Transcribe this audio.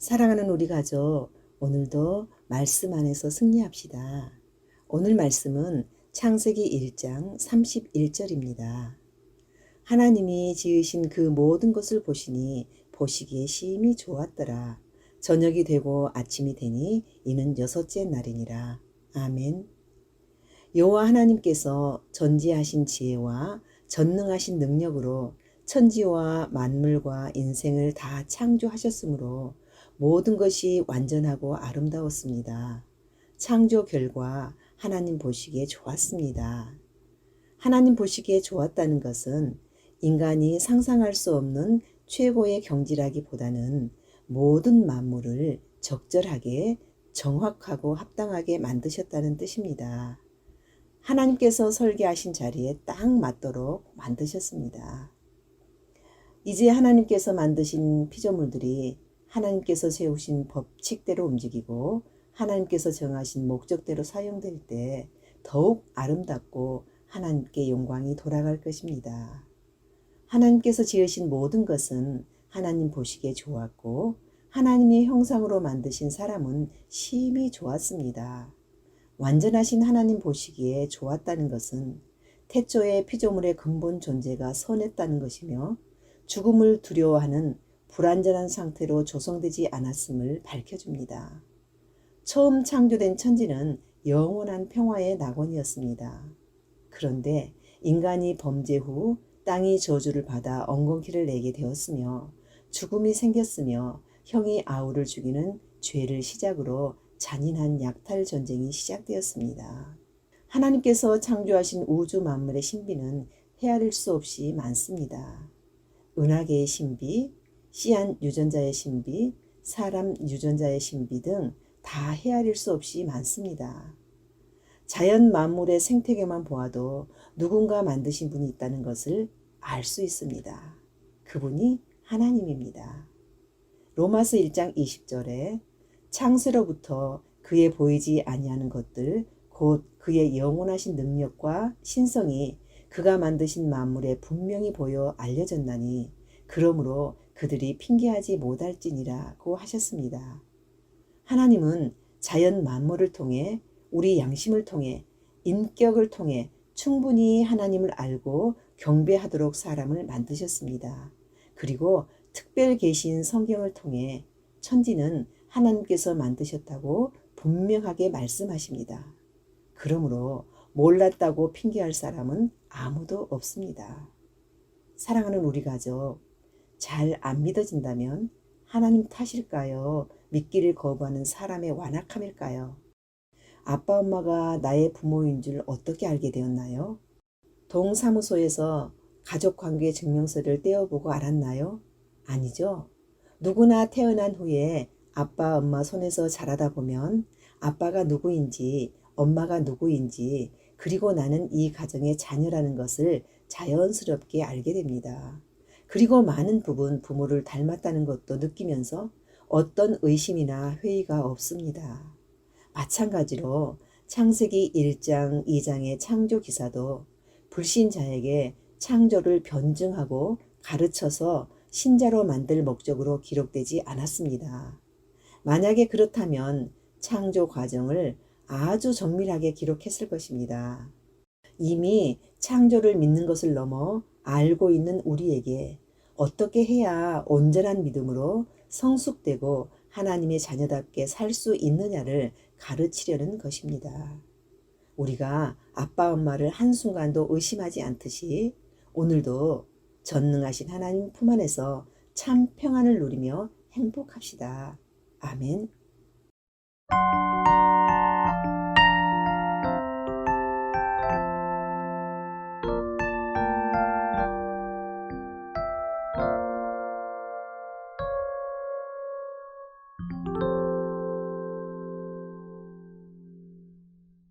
사랑하는 우리 가족, 오늘도 말씀 안에서 승리합시다. 오늘 말씀은 창세기 1장 31절입니다. 하나님이 지으신 그 모든 것을 보시니 보시기에 심히 좋았더라. 저녁이 되고 아침이 되니 이는 여섯째 날이니라. 아멘. 여호와 하나님께서 전지하신 지혜와 전능하신 능력으로 천지와 만물과 인생을 다 창조하셨으므로 모든 것이 완전하고 아름다웠습니다. 창조 결과 하나님 보시기에 좋았습니다. 하나님 보시기에 좋았다는 것은 인간이 상상할 수 없는 최고의 경지라기보다는 모든 만물을 적절하게 정확하고 합당하게 만드셨다는 뜻입니다. 하나님께서 설계하신 자리에 딱 맞도록 만드셨습니다. 이제 하나님께서 만드신 피조물들이 하나님께서 세우신 법칙대로 움직이고 하나님께서 정하신 목적대로 사용될 때 더욱 아름답고 하나님께 영광이 돌아갈 것입니다. 하나님께서 지으신 모든 것은 하나님 보시기에 좋았고 하나님의 형상으로 만드신 사람은 심히 좋았습니다. 완전하신 하나님 보시기에 좋았다는 것은 태초의 피조물의 근본 존재가 선했다는 것이며 죽음을 두려워하는 불완전한 상태로 조성되지 않았음을 밝혀줍니다. 처음 창조된 천지는 영원한 평화의 낙원이었습니다. 그런데 인간이 범죄 후 땅이 저주를 받아 엉겅퀴를 내게 되었으며 죽음이 생겼으며 형이 아우를 죽이는 죄를 시작으로 잔인한 약탈 전쟁이 시작되었습니다. 하나님께서 창조하신 우주 만물의 신비는 헤아릴 수 없이 많습니다. 은하계의 신비, 씨앗 유전자의 신비, 사람 유전자의 신비 등 다 헤아릴 수 없이 많습니다. 자연 만물의 생태계만 보아도 누군가 만드신 분이 있다는 것을 알 수 있습니다. 그분이 하나님입니다. 로마서 1장 20절에 창세로부터 그의 보이지 아니하는 것들 곧 그의 영원하신 능력과 신성이 그가 만드신 만물에 분명히 보여 알려졌나니 그러므로 그들이 핑계하지 못할지니라고 하셨습니다. 하나님은 자연 만물을 통해 우리 양심을 통해 인격을 통해 충분히 하나님을 알고 경배하도록 사람을 만드셨습니다. 그리고 특별 계신 성경을 통해 천지는 하나님께서 만드셨다고 분명하게 말씀하십니다. 그러므로 몰랐다고 핑계할 사람은 아무도 없습니다. 사랑하는 우리 가족, 잘 안 믿어진다면 하나님 탓일까요? 믿기를 거부하는 사람의 완악함일까요? 아빠 엄마가 나의 부모인 줄 어떻게 알게 되었나요? 동사무소에서 가족관계 증명서를 떼어보고 알았나요? 아니죠. 누구나 태어난 후에 아빠 엄마 손에서 자라다 보면 아빠가 누구인지 엄마가 누구인지 그리고 나는 이 가정의 자녀라는 것을 자연스럽게 알게 됩니다. 그리고 많은 부분 부모를 닮았다는 것도 느끼면서 어떤 의심이나 회의가 없습니다. 마찬가지로 창세기 1장, 2장의 창조 기사도 불신자에게 창조를 변증하고 가르쳐서 신자로 만들 목적으로 기록되지 않았습니다. 만약에 그렇다면 창조 과정을 아주 정밀하게 기록했을 것입니다. 이미 창조를 믿는 것을 넘어 알고 있는 우리에게 어떻게 해야 온전한 믿음으로 성숙되고 하나님의 자녀답게 살 수 있느냐를 가르치려는 것입니다. 우리가 아빠 엄마를 한순간도 의심하지 않듯이 오늘도 전능하신 하나님 품 안에서 참 평안을 누리며 행복합시다. 아멘.